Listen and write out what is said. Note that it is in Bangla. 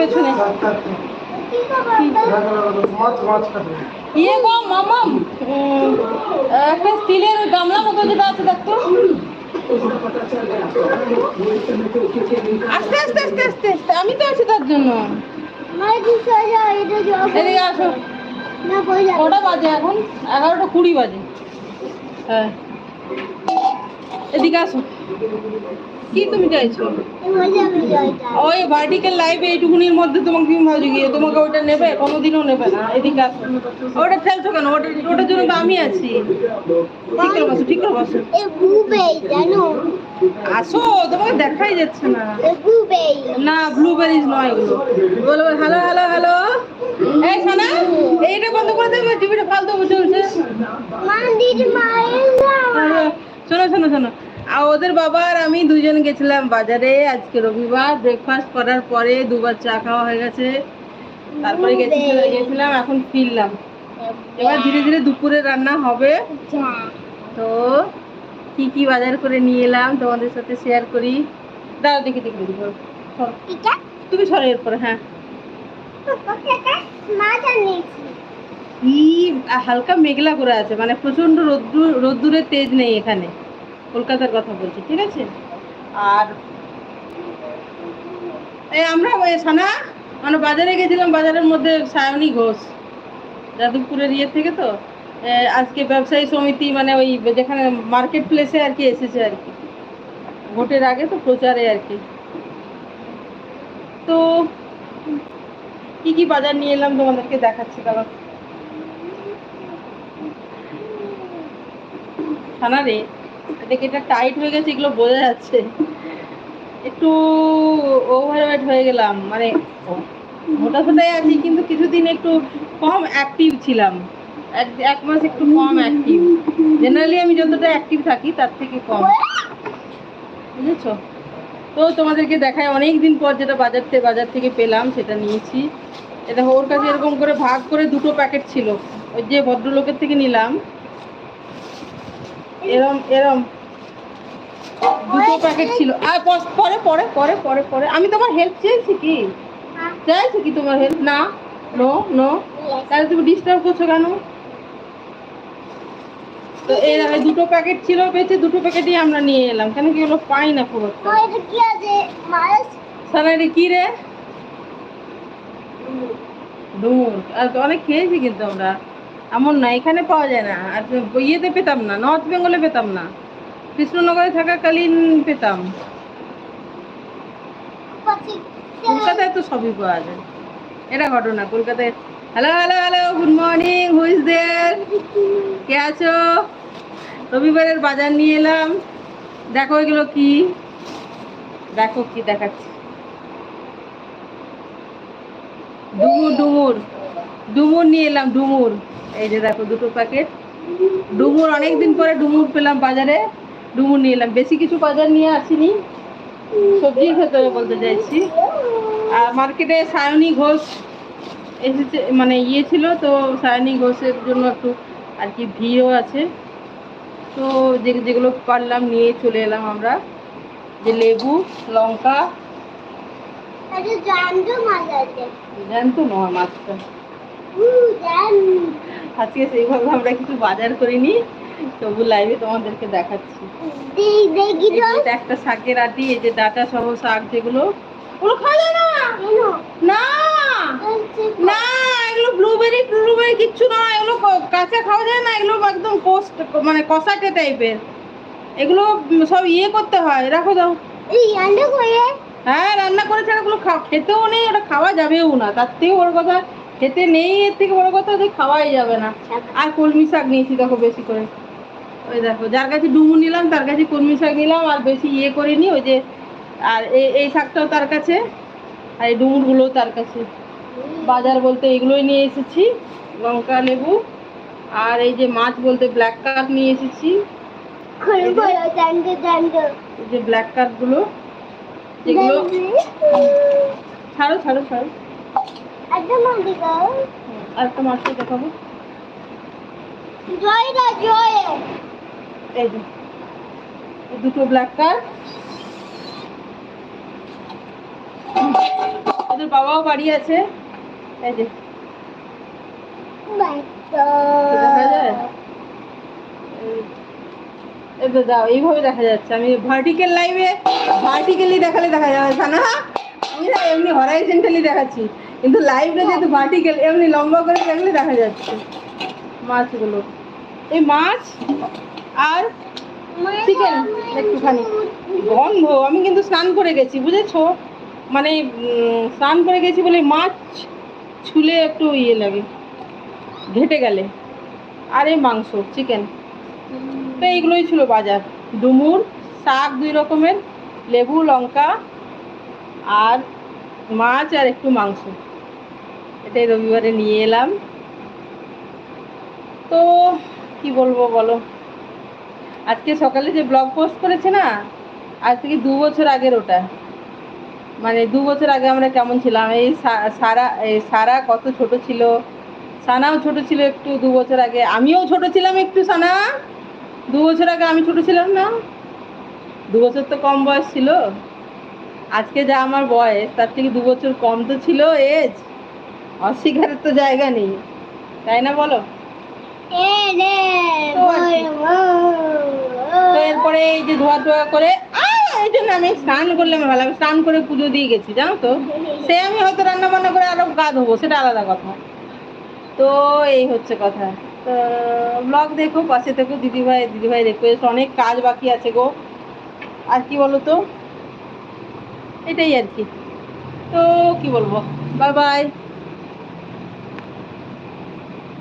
পেছনে। ইয়ে মামাম, একটা স্টিলের গামলা মতো যেটা আছে আস্তে আস্তে আস্তে আস্তে, আমি তো আছি তার জন্য। এদিকে আসো। কটা বাজে এখন? এগারোটা কুড়ি বাজে। হ্যাঁ। এদিকে আসো। কি তুমি চাইছো? ওই ভার্টিক্যাল লাইফে এইটুকুনির মধ্যে তোমাকে তুমি ভাবছ গিয়ে তোমাকে ওটা নেবে? কোনোদিনও নেবে না এদিকে আসো। ওটা ফেলছো কেন? ওটা ওটার জন্য তো আমি আছি। ঠিক করে বসো ঠিক করে বসো। আসো তোমাকে দেখাই যাচ্ছে না। না ব্লুবেরিজ নয় এগুলো। বলো হ্যালো হ্যালো হ্যালো এই সোনা এইটা বন্ধ করে দেবে টিভিটা ফালতু চলছে। শোনো শোনো শোনো। আর ওদের বাবা আর আমি দুজন গেছিলাম বাজারে আজকে রবিবার ব্রেকফাস্ট করার পরে দুবার চা খাওয়া হয়ে গেছে। তারপরে গেছি গেছিলাম এখন ফিরলাম। এবার ধীরে ধীরে দুপুরে রান্না হবে। তো কি কি বাজার করে নিয়ে এলাম তোমাদের সাথে শেয়ার করি। দাও দেখি দেখি দেখি। তুমি সরো এরপরে হ্যাঁ। হালকা মেঘলা করে আছে মানে প্রচণ্ড রোদ্দুর রোদ্দুরের তেজ নেই এখানে। কলকাতার কথা বলছি ঠিক আছে? আর এই আমরা ওই সানা মানে বাজারে গেছিলাম বাজারের মধ্যে সায়নী ঘোষ যাদবপুরের ইয়ে থেকে তো। আজকে ব্যবসায়ী সমিতি মানে ওই যেখানে মার্কেট প্লেসে আর কি এসেছে আর কি। ভোটের আগে তো প্রচারে আর কি। তো কি কি বাজার নিয়ে এলাম তোমাদেরকে দেখাচ্ছি দাঁড়া ছানা রে এটা টাইট হয়ে গেছে, এগুলো বোঝা যাচ্ছে। একটু ওভারওয়েট হয়ে গেলাম মানে মোটা সোটাই আছি, কিন্তু কিছুদিন একটু কম অ্যাক্টিভ ছিলাম। এক মাস একটু কম অ্যাক্টিভ জেনারেলি আমি যতটা অ্যাক্টিভ থাকি, তার থেকে কম। বুঝেছ? তো তোমাদেরকে দেখায় অনেক দিন পর যেটা বাজার থেকে বাজার থেকে পেলাম, সেটা নিয়েছি। এটা ওর কাছে এরকম করে ভাগ করে দুটো প্যাকেট ছিল। ওই যে ভদ্রলোকের থেকে নিলাম। এরম এরম। দুটো প্যাকেট ছিল। আর পরে পরে পরে পরে পরে। আমি তোমার হেল্প চেয়েছি কি? চাইছি কি তোমার হেল্প না নো নো তাহলে তুমি ডিস্টার্ব করছ কেন? তো এই দেখো, দুটো প্যাকেট ছিল পেয়েছে দুটো প্যাকেটই আমরা নিয়ে এলাম। কেন কি হলো? পাই না খুব স্যালারি কি রে? ডুমুর আর তো অনেক খেয়েছি কিন্তু আমরা। এমন না এখানে পাওয়া যায় না। আর ইয়েতে পেতাম না নর্থ বেঙ্গলে পেতাম না। কৃষ্ণনগরে থাকাকালীন পেতাম। কলকাতায় তো সবই পাওয়া যায়। এটা ঘটনা, কলকাতায় hello hello hello good morning who is there কে আছো? রবিবারের বাজার নিয়ে এলাম। দেখো এগুলো কি? দেখো কি দেখাচ্ছি। ডুমুর ডুমুর ডুমুর নিয়ে এলাম, ডুমুর। এই যে দেখো দুটো প্যাকেট। ডুমুর অনেক দিন পরে ডুমুর পেলাম বাজারে। ডুমুর নিয়ে এলাম। বেশি কিছু বাজার নিয়ে আসিনি। সবজির ভেতরে বলতে চাইছি। আর মার্কেটে সায়নী ঘোষ এসেছে মানে ইয়ে ছিল তো সায়নী ঘোষের জন্য একটু আর কি ভিড়ও আছে। তো যে যেগুলো পারলাম নিয়ে চলে এলাম আমরা। যে লেবু লঙ্কা। জ্যান্ত নয় মাছটা। আজকে সেইভাবে আমরা কিছু বাজার করিনি। তবু লাইভে তোমাদেরকে দেখাচ্ছি। একটা শাকের আটি এই যে ডাটা সহ শাক যেগুলো। ওগুলো খাওয়া যায় না? না। না এগুলো ব্লুবেরি ব্লুবেরি কিচ্ছু না এগুলো কাঁচা খাওয়া যায় না এগুলো একদম কোস্ট মানে কষাটে টাইপের এগুলো সব ইয়ে করতে হয় রাখো দাও। হ্যাঁ রান্না করে ছাড়া ওগুলো খেতেও নেই ওটা খাওয়া যাবেও না। তার থেকে বড় কথা খেতে নেই এর থেকে বড় কথা যে খাওয়াই যাবে না। আর কলমি শাক নিয়েছি দেখো বেশি করে। ওই দেখো যার কাছে ডুমু নিলাম তার কাছে কলমি শাক নিলাম আর বেশি ইয়ে করিনি ওই যে আর এই শাকটাও তার কাছে আর এই ডুমুরগুলোও তার কাছে। বাজার বলতে এগুলোই নিয়ে এসেছি লঙ্কা লেবু আর এই যে মাছ বলতে ব্ল্যাক কাপ নিয়ে এসেছি। এই যে ব্ল্যাক কাপগুলো যেগুলো ছাড়ো ছাড়ো ছাড়ো। আর একটা মাছটা দেখাবো। এই যে এই দুটো ব্ল্যাক কার্ড ওদের বাবাও বাড়ি আছে। এই যে দাও দেখা যাচ্ছে। আমি ভার্টিক্যাল লাইভে ভার্টিক্যালি দেখালে দেখা যাবে দেখাচ্ছি। কিন্তু এমনি লম্বা করে দেখা যাচ্ছে। মাছগুলো। এই মাছ আর চিকেন একটুখানি। গন্ধ, আমি কিন্তু স্নান করে গেছি, বুঝেছ? মানে স্নান করে গেছি বলে মাছ ছুলে একটু ইয়ে লাগে, ঘেটে গেলে। আর মাংস, চিকেন। তো এইগুলোই ছিল বাজার। ডুমুর, শাক দুই রকমের, লেবু, লঙ্কা আর মাছ আর একটু মাংস। এটাই রবিবারে নিয়ে এলাম। তো, কি বলব বলো? আজকে সকালে যে ব্লগ পোস্ট করেছে না, আজ থেকে দু বছর আগের ওটা। মানে দু বছর আগে আমরা কেমন ছিলাম? এই সারা এই সারা কত ছোট ছিল? সানাও ছোট ছিল একটু দু বছর আগে। আমিও ছোট ছিলাম একটু, সানা। দু বছর আগে আমি ছোট ছিলাম না? দু বছর তো কম বয়স ছিল। আজকে যা আমার বয়স, তার থেকে দু বছর কম তো ছিল, এজ। অস্বীকারের তো জায়গা নেই। তাই না বলো? এরপরে এই যে ধোয়া টোয়া করে আমি স্নান করলে আমার ভালো স্নান করে পুজো দিয়ে গেছি, জানো তো? সে আমি হয়তো রান্না বান্না করে আরও গা ধোবো, সেটা আলাদা কথা। তো এই হচ্ছে কথা। ব্লগ দেখো, পাশে থেকো, দিদিভাই দিদিভাই রিকোয়েস্ট অনেক কাজ বাকি আছে গো। আর কি বলো তো এটাই আর কি। তো কি বলব? Bye bye